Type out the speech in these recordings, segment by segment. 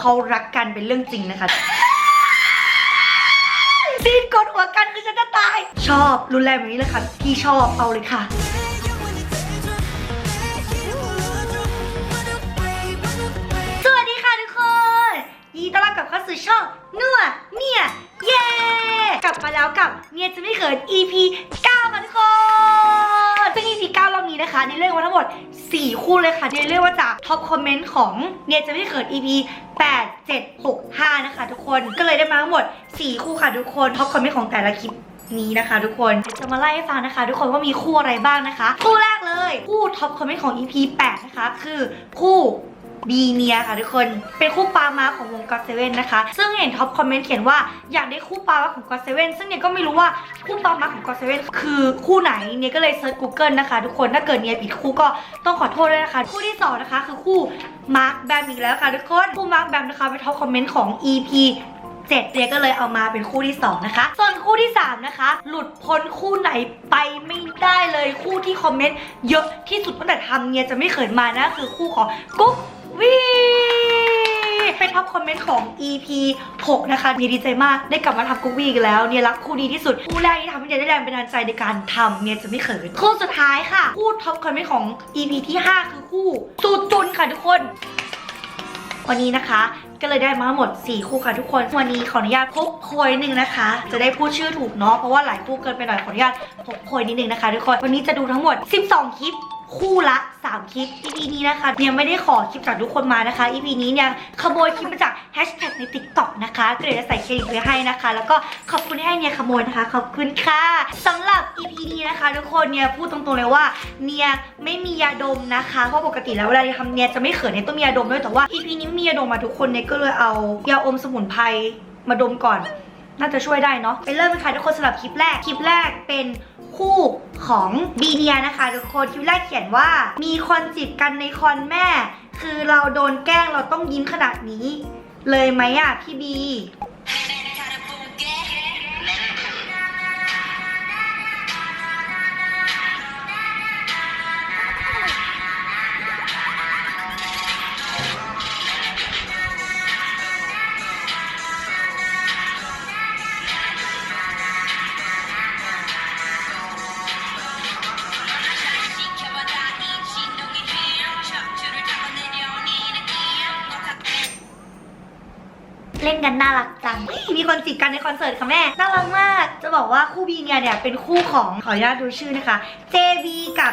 เขารักกันเป็นเรื่องจริงนะคะซีนกดหัวกันคือฉันจะตาย ชอบรุนแรงแบบนี้เลยค่ะพี่ชอบเอาเลยค่ะสวัสดีค่ะทุกคนยินดีต้อนรับกลับเข้าสู่ช่องนัวเนี่ยเย้กลับมาแล้วกับเมียจะไม่เขิน EP 9ค่ะทุกคนซึ่ง EP 9รอบนี้นะคะในเลือกมาทั้งหมด 4 คู่เลยค่ะที่เรียกว่าจากท็อปคอมเมนต์ของเมียจะไม่เขิน EP 8 7 6 5 นะคะทุกคนก็เลยได้มาทั้งหมด 4 คู่ค่ะทุกคนท็อปคอมเมนต์ของแต่ละคลิปนี้นะคะทุกคนจะมาไล่ให้ฟังนะคะ ทุกคนว่ามีคู่อะไรบ้างนะคะ คู่แรกเลย คู่ท็อปคอมเมนต์ของ EP 8 นะคะ คือคู่ บีเนียค่ะทุกคน เป็นคู่ปามาของวงก็อตเซเว่นนะคะ ซึ่งเห็นท็อปคอมเมนต์เขียนว่าอยากได้คู่ปามาของก็อตเซเว่นซึ่งเนี่ยก็ไม่รู้ว่าคู่ปามาของก็อตเซเว่นคือคู่ไหนเนี่ยก็เลยเซิร์ช Google นะคะทุกคนถ้าเกิดเนี่ยผิดคู่ก็ต้องขอโทษด้วยนะคะ คู่ที่สองนะคะคือคู่มาร์คแบมอีกแล้วค่ะทุกคนคู่มาร์คแบมนะคะเป็นท็อปคอมเมนต์ของ EP เจ็ดเนี่ยก็เลยเอามาเป็นคู่ที่ 2 นะคะ ส่วนคู่ที่ 3 นะคะ หลุดพ้นคู่ไหนไปไม่ได้เลยคู่ที่คอมเมนต์เยอะที่สุดตั้งแต่ทำเนี่ยจะไม่เขินมานะ คือคู่ของกุ๊ก วีเป็นท็อปคอมเมนต์ของ EP 6 นะคะเนี่ยดีใจมากได้กลับมาทำกุ๊กวีกันแล้วเนี่ยรักคู่นี้ที่สุด คู่แรกที่ทำให้เนี่ยได้แรงบันดาลใจในการทำเนี่ยจะไม่เขินคู่สุดท้ายค่ะ คู่ท็อปคอมเมนต์ของ EP ที่ 5 คือคู่ตูจุนค่ะทุกคน วันนี้นะคะก็เลยได้มาหมด 4 คู่ค่ะทุกคน วันนี้ขออนุญาตพกโพยหนึ่งนะคะ จะได้พูดชื่อถูกเนาะเพราะว่าหลายคู่เกินไปหน่อยขออนุญาตพกโพยนิดนึงนะคะทุกคนวันนี้จะดูทั้งหมด 12 คลิป คู่ละ 3 คลิป EP นี้นะคะเนี่ยไม่ได้ขอคลิปจากทุกคนมานะคะ EP นี้เนี่ยขโมยคลิปมาจากแฮชแท็กใน TikTok นะคะก็เลยจะใส่เครดิตไว้ให้นะคะ แล้วก็ขอบคุณที่ให้เนี่ยขโมยนะคะ ขอบคุณค่ะสำหรับ EP นี้นะคะ ทุกคนเนี่ยพูดตรงๆเลยว่าเนี่ยไม่มียาดมนะคะเพราะปกติแล้วเวลาทำเนี่ยจะไม่เขินเนี่ยต้องมียาดมด้วยแต่ว่า EP นี้ไม่มียาดมมาทุกคนเนี่ยก็เลยเอายาอมสมุนไพรมาดมก่อน น่าจะช่วยได้เนาะไปเริ่มกันค่ะทุกคนสำหรับคลิปแรกคลิปแรกเป็น คู่ของบีเนียนะคะทุกคนคลิปแรกเขียนว่า มีคนจีบกันในคอนแม่ คือเราโดนแกล้งเราต้องยิ้มขนาดนี้ เลยไหมอะพี่บี เล่นกันน่ารักจัง มีคนจีบกันในคอนเสิร์ตค่ะแม่ น่ารักมาก จะบอกว่าคู่บีเนียเนี่ยเป็นคู่ของขออนุญาตดูชื่อนะคะ JB กับ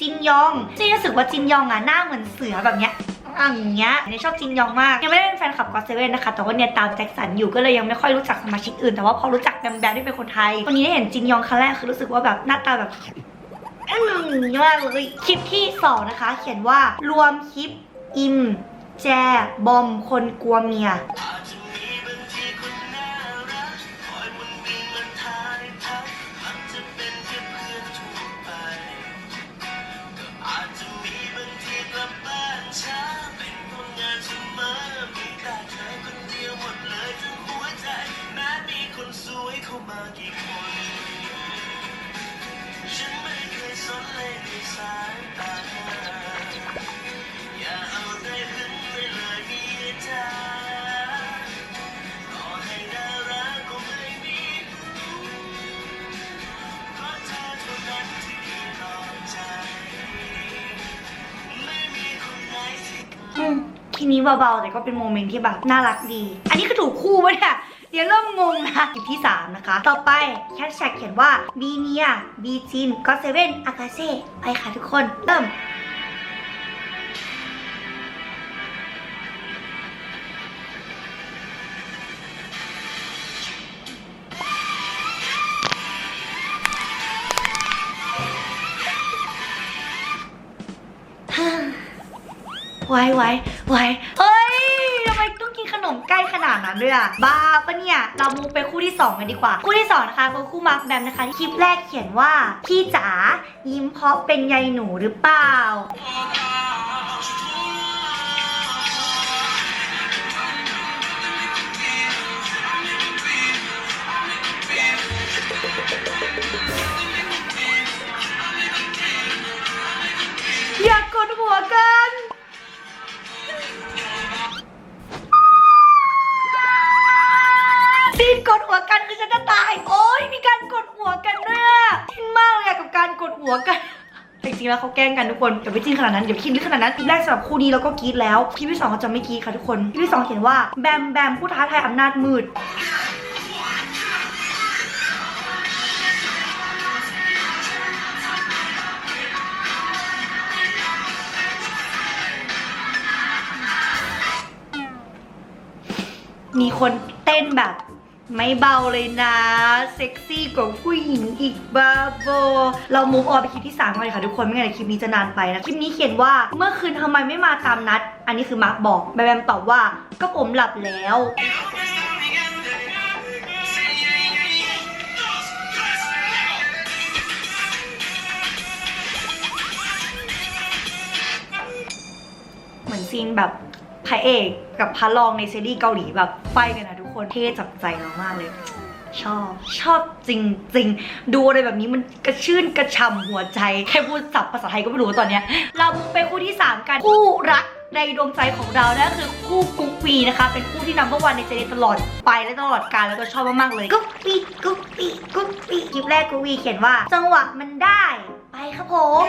จินยองจีรู้สึกว่าจินยองอะหน้าเหมือนเสือแบบเนี้ยอะอย่างเงี้ยเนี่ยชอบจินยองมาก ยังไม่ได้เป็นแฟนคลับก็เซเว่นนะคะ แต่ว่าเนี่ยตามแจ็คสันอยู่ก็เลยยังไม่ค่อยรู้จักสมาชิกอื่น แต่ว่าพอรู้จักแบมแบมที่เป็นคนไทยวันนี้ได้เห็นจินยองครั้งแรกคือรู้สึกว่าแบบหน้าตาแบบอืมมากเลยคลิปที่สองนะคะ เขียนว่ารวมคลิปอิมแจบอมคนกลัวเมีย มคลิปนี้เบาๆแต่ก็เป็นโมเมนต์ที่แบบน่ารักดี อันนี้คือถูกคู่ปะเนี่ยเดี๋ยวเริ่มงงนะคลิปที่ 3 นะคะ ต่อไปแคชแท็กเขียนว่าบีเนียบีจินก็เซเว่นอากาเซ่ไปค่ะทุกคนเริ่ม ไว้ไว้ไว้เฮ้ยทำไมต้องกินขนมใกล้ขนาดนั้นด้วยอะบ้าปะเนี่ย เรามูไปคู่ที่2กันดีกว่า คู่ที่2นะคะคือคู่มาร์คแบมนะคะคลิปแรกเขียนว่า พี่จ๋ายิ้มเพราะเป็นใยหนูหรือเปล่า ริงๆแล้วเขาแกล้งกันทุกคนอย่าไปจริงขนาดนั้นอย่าไปคิดลึกขนาดนั้นคลิปแรกสำหรับคู่นี้เราก็กรีดแล้วคลิปที่สองเขาจะไม่กรีดค่ะทุกคนคลิปที่สองเขียนว่าแบมแบมผู้ท้าทายอำนาจมืดมีคนเต้นแบบ ไม่เบาเลยนะ เซ็กซี่กว่าผู้หญิงอีกบ้าโบเรามูฟออนไปคลิปที่3กันเลยค่ะทุกคนไม่งั้นคลิปนี้จะนานไปนะ คลิปนี้เขียนว่าเมื่อคืนทำไมไม่มาตามนัด อันนี้คือมาร์คบอกแบมแบมตอบว่าก็ผมหลับแล้วเหมือนซีนแบบ พระเอกกับพระรองในซีรีส์เกาหลีแบบไฟกันนะทุกคนเท่จับใจเรามากเลย ชอบชอบจริง ๆ ดูอะไรแบบนี้มันกระชื่นกระช่ำหัวใจแค่พูดศัพท์ภาษาไทยก็ไม่รู้ตอนเนี้ย เราไปคู่ที่ 3 กันคู่รักในดวงใจของเรานั่นคือคู่กุ๊กปีนะคะ เป็นคู่ที่นัมเบอร์วันในใจตลอดไปและตลอดกาลแล้วก็ชอบมากๆเลยกุ๊กปีกุ๊กปีกุ๊กปีคลิปแรกกุ๊กปีเขียนว่า จังหวะมันได้ ไปครับผม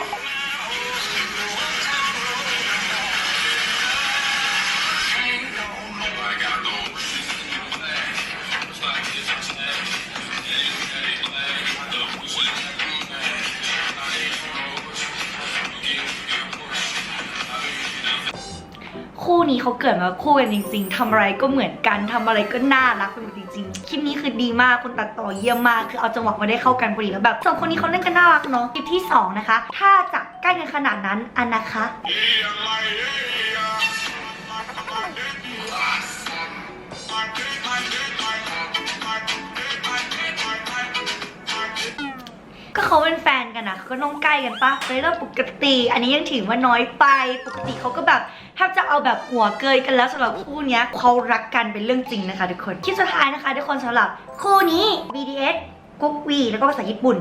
คู่นี้เขาเกิดมาคู่กันจริง ๆทำอะไรก็เหมือนกันทำอะไรก็น่ารักไปหมดจริงๆคลิปนี้คือดีมากคนตัดต่อเยี่ยมมากคือเอาจังหวะมาได้เข้ากันพอดีแล้วแบบสองคนนี้เขาเล่นกันน่ารักเนาะคลิปที่สองนะคะ ถ้าจะใกล้กันขนาดนั้นอันนะคะก็เขาเป็นแฟนกันนะเขาก็ต้องใกล้กันปะเป็นเรื่องปกติ อันนี้ยังถือว่าน้อยไป ปกติเขาก็แบบ แทบจะเอาแบบหัวเกยกันแล้วสำหรับคู่เนี้ยเขารักกันเป็นเรื่องจริงนะคะทุกคนคลิปสุดท้ายนะคะทุกคนสำหรับคู่นี้ BTS กุ๊กวีแล้วก็ภาษาญี่ปุ่น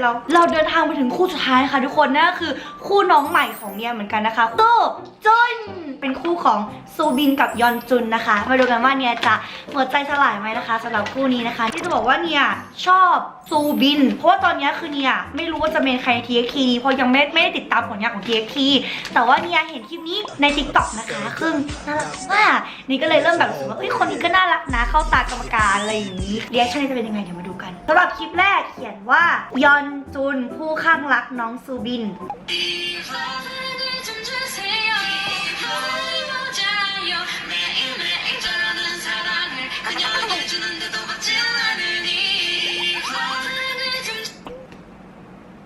เรา เราเดินทางไปถึงคู่สุดท้ายค่ะทุกคนนั่นก็คือคู่น้องใหม่ของเนี่ยเหมือนกันนะคะโตจุนเป็นคู่ของซูบินกับยอนจุนนะคะ มาดูกันว่าเนี่ยจะหัวใจสลายไหมนะคะสำหรับคู่นี้นะคะที่จะบอกว่าเนี่ยชอบซูบิน เพราะว่าตอนนี้คือเนี่ยไม่รู้ว่าจะเป็นใครใน TXT เพราะยังไม่ไม่ได้ติดตามผลงานของ TXT แต่ว่าเนี่ยเห็นคลิปนี้ใน TikTok นะคะซึ่งน่ารักมากนี่ก็เลยเริ่มแบบรู้สึกว่าเอ้ยคนนี้ก็น่ารักนะเข้าตากรรมการอะไรอย่างนี้เรียกชั่นจะเป็นยังไงเดี๋ยวมาดูกัน สำหรับคลิปแรกเขียนว่ายอนจุนผู้ข้างรักน้องซูบิน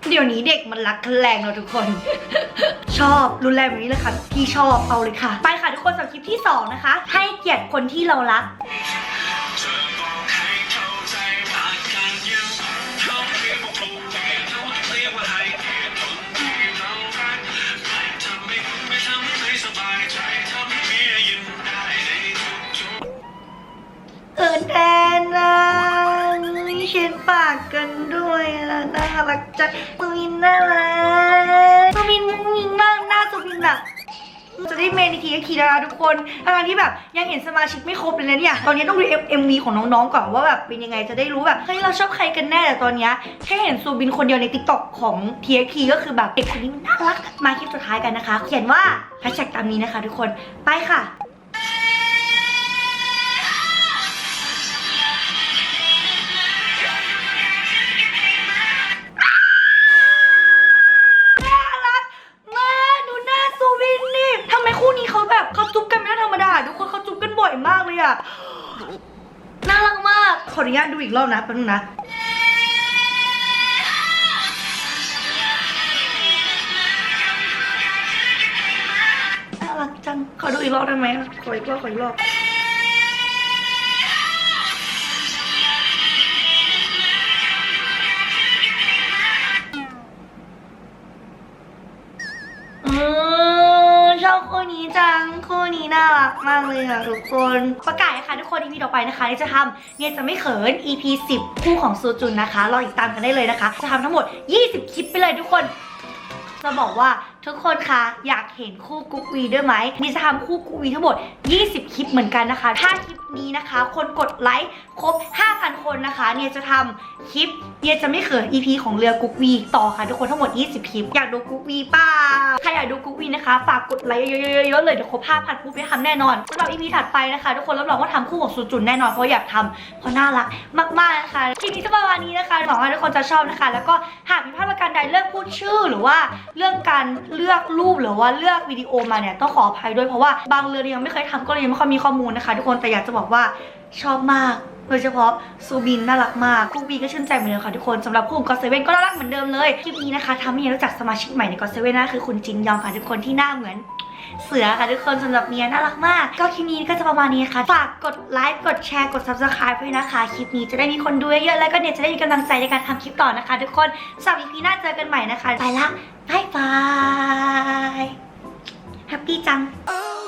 เดี๋ยวนี้เด็กมันรักกันแรงเราทุกคน ชอบรุนแรงแบบนี้เลยค่ะพี่ชอบเอาเลยค่ะ ไปค่ะทุกคนสำหรับคลิปที่ 2 นะคะ ให้เกียรติคนที่เรารัก ปากกันด้วยนะน่ารักจังสุมินน่ารักสุมินมุ้งมิ้งมากหน้าสุมินแบบจะได้เมนทีทีนะคะทุกคนทั้งที่แบบยังเห็นสมาชิกไม่ครบเลยนะเนี่ย ตอนนี้ต้องดูเอ็มวีของน้องๆก่อนว่าแบบเป็นยังไงจะได้รู้แบบเฮ้ยเราชอบใครกันแน่แต่ตอนเนี้ยแค่เห็นซูบินคนเดียวในติ๊กต็อกของ TXT ก็คือแบบเด็กคนนี้มันน่ารัก มาคลิปสุดท้ายกันนะคะ เขียนว่าแฮชแท็กตามนี้นะคะ ทุกคน ไปค่ะ น่ารักมาก ขออนุญาตดูอีกรอบนะแป๊บนึงนะน่ารักจัง ขอดูอีกรอบได้ไหมขออีกรอบขออีกรอบอือชอบคนนี้จัง คู่นี้น่ารักมากเลยค่ะทุกคนประกาศนะคะทุกคน EP ต่อไปนะคะที่จะทำเนี่ยจะไม่เขิน EP 10 คู่ของซูจุนนะคะรอติดตามกันได้เลยนะคะ จะทำทั้งหมด 20 คลิปไปเลยทุกคนจะบอกว่าทุกคนคะอยากเห็นคู่กุ๊กวีด้วยไหมมีจะทำคู่กุ๊กวีทั้งหมด 20 คลิปเหมือนกันนะคะ ถ้าคลิป นี้นะคะ คนกดไลค์ครบ 5,000 คนนะคะ เนี่ยจะทำคลิปเนี่ยจะไม่เขิน EP ของเรือกุ๊กวีต่อค่ะทุกคนทั้งหมด 20 คลิป อยากดูกุ๊กวีปล่าใครอยากดูกุ๊กวีนะคะ ฝากกดไลค์เยอะๆๆเลยเดี๋ยวครบ 5,000ปุ๊บไปทำแน่นอนสำหรับ EP ถัดไปนะคะ ทุกคนรับรองว่าทำคู่ของซูจุนแน่นอนเพราะอยากทำเพราะน่ารักมากๆนะคะคลิปนี้จะประมาณนี้นะคะหวังว่าทุกคนจะชอบนะคะ แล้วก็หากมีพลาดประการใดเรื่องพูดชื่อหรือว่าเรื่องการเลือกรูปหรือว่าเลือกวิดีโอมาเนี่ยต้องขออภัยด้วยเพราะว่าบางเรือยังไม่เคยทำก็เลยยังไม่ค่อยมีข้อมูลนะคะ ทุกคนแต่อยากจะบอกว่าชอบมากโดยเฉพาะซูบินน่ารักมากกูบีก็ชื่นใจเหมือนเดิมค่ะทุกคนสำหรับคู่ของก็เซเว่นก็น่ารักเหมือนเดิมเลยคลิปนี้นะคะทำให้เมียรู้จักสมาชิกใหม่ในก็เซเว่นนั่นคือคุณจินยองค่ะทุกคนที่หน้าเหมือนเสือค่ะทุกคนสำหรับเมียน่ารักมาก ก็คลิปนี้ก็จะประมาณนี้ค่ะฝากกดไลค์กดแชร์กด subscribe ด้วยนะคะคลิปนี้จะได้มีคนดูเยอะๆแล้วก็เนี่ยจะได้มีกำลังใจในการทำคลิปต่อนะคะ ทุกคนสำหรับ EP หน้าเจอกันใหม่นะคะไปละบายบายแฮปปี้จัง Oh